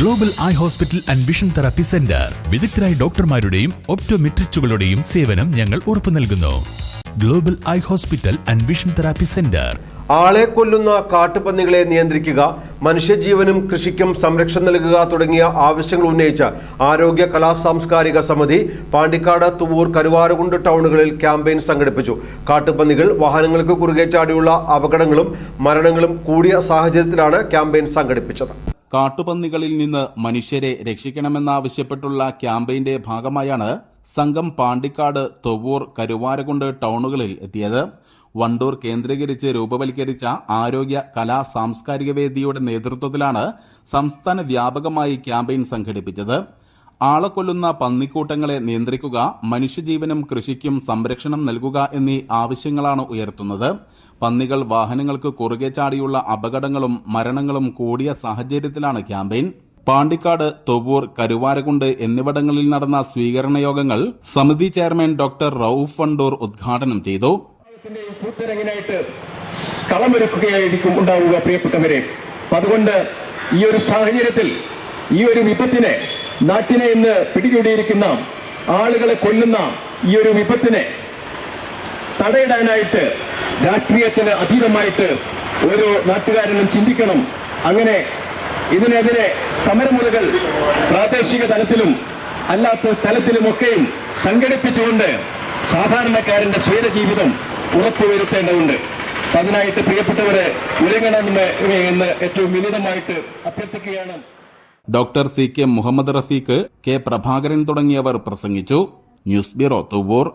Global eye hospital and vision therapy centre വിദഗ്ധരായ ഡോക്ടർമാരുടെയും ഒപ്റ്റോമെട്രിസ്റ്റുകളുടെയും സേവനം ഞങ്ങൾ ഉറപ്പു നൽകുന്നു. Global eye hospital and vision therapy centre ആളെ കൊല്ലുന്ന കാട്ടുപന്നികളെ നിയന്ത്രിക്കുക മനുഷ്യജീവനും കൃഷിക്കും സംരക്ഷണം നൽകുക തുടങ്ങിയ ആവശ്യങ്ങൾ ഉന്നയിച്ച ആരോഗ്യ കലാ സാംസ്കാരിക സമിതി പാണ്ടിക്കാട് തുവൂർ കരുവാരുകുണ്ട് ടൗണുകളിൽ ക്യാമ്പയിൻ സംഘടിപ്പിച്ചു. കാട്ടുപന്നികൾ വാഹനങ്ങൾക്ക് കുറുകെ ചാടിയുള്ള അപകടങ്ങളും മരണങ്ങളും കൂടിയ സാഹചര്യത്തിലാണ് ക്യാമ്പയിൻ സംഘടിപ്പിച്ചത്. കാട്ടുപന്നികളിൽ നിന്ന് മനുഷ്യരെ രക്ഷിക്കണമെന്നാവശ്യപ്പെട്ടുള്ള ക്യാമ്പയിന്റെ ഭാഗമായാണ് സംഘം പാണ്ടിക്കാട് തൊവ്വൂർ കരുവാരകുണ്ട് ടൗണുകളിൽ എത്തിയത്. വണ്ടൂർ കേന്ദ്രീകരിച്ച് രൂപവൽക്കരിച്ച ആരോഗ്യ കലാ സാംസ്കാരിക വേദിയുടെ നേതൃത്വത്തിലാണ് സംസ്ഥാന വ്യാപകമായി ക്യാമ്പയിൻ സംഘടിപ്പിച്ചത്. ആളെ കൊല്ലുന്ന പന്നിക്കൂട്ടങ്ങളെ നിയന്ത്രിക്കുക മനുഷ്യജീവനും കൃഷിക്കും സംരക്ഷണം നൽകുക എന്നീ ആവശ്യങ്ങളാണ് ഉയർത്തുന്നത്. പന്നികൾ വാഹനങ്ങൾക്ക് കുറുകെ ചാടിയുള്ള അപകടങ്ങളും മരണങ്ങളും കൂടിയ സാഹചര്യത്തിലാണ് ക്യാമ്പയിൻ. പാണ്ടിക്കാട് തൊവൂർ കരുവാരകുണ്ട് എന്നിവിടങ്ങളിൽ നടന്ന സ്വീകരണ യോഗങ്ങൾ സമിതി ചെയർമാൻ ഡോക്ടർ റൌഫ് ഫണ്ടൂർ ഉദ്ഘാടനം ചെയ്തു. കളമൊരുക്കുകയായിരിക്കും ഉണ്ടാവുക പ്രിയപ്പെട്ടവരെ. അതുകൊണ്ട് ഈ ഒരു സാഹചര്യത്തിൽ ഈ ഒരു വിപത്തിനെ നാട്ടിനെ ഇന്ന് പിടികൂടിയിരിക്കുന്ന ആളുകളെ കൊല്ലുന്ന ഈ ഒരു വിപത്തിനെ തടയിടാനായിട്ട് രാഷ്ട്രീയത്തിന് അതീതമായിട്ട് ഓരോ നാട്ടുകാരനും ചിന്തിക്കണം. അങ്ങനെ ഇതിനെതിരെ സമരമുറകൾ പ്രാദേശിക തലത്തിലും അല്ലാത്ത തലത്തിലുമൊക്കെയും സംഘടിപ്പിച്ചുകൊണ്ട് സാധാരണക്കാരന്റെ സ്വൈര ജീവിതം ഉറപ്പുവരുത്തേണ്ടതുണ്ട്. അതിനായിട്ട് പ്രിയപ്പെട്ടവരെ ഒരുങ്ങണമെന്ന് ഏറ്റവും വിനീതമായിട്ട് അഭ്യർത്ഥിക്കുകയാണ് doctor C K Muhammad Rafeeq K Prabhakaran തുടങ്ങിയവർ പ്രസംഗിച്ചു. News bureau Thuvvur.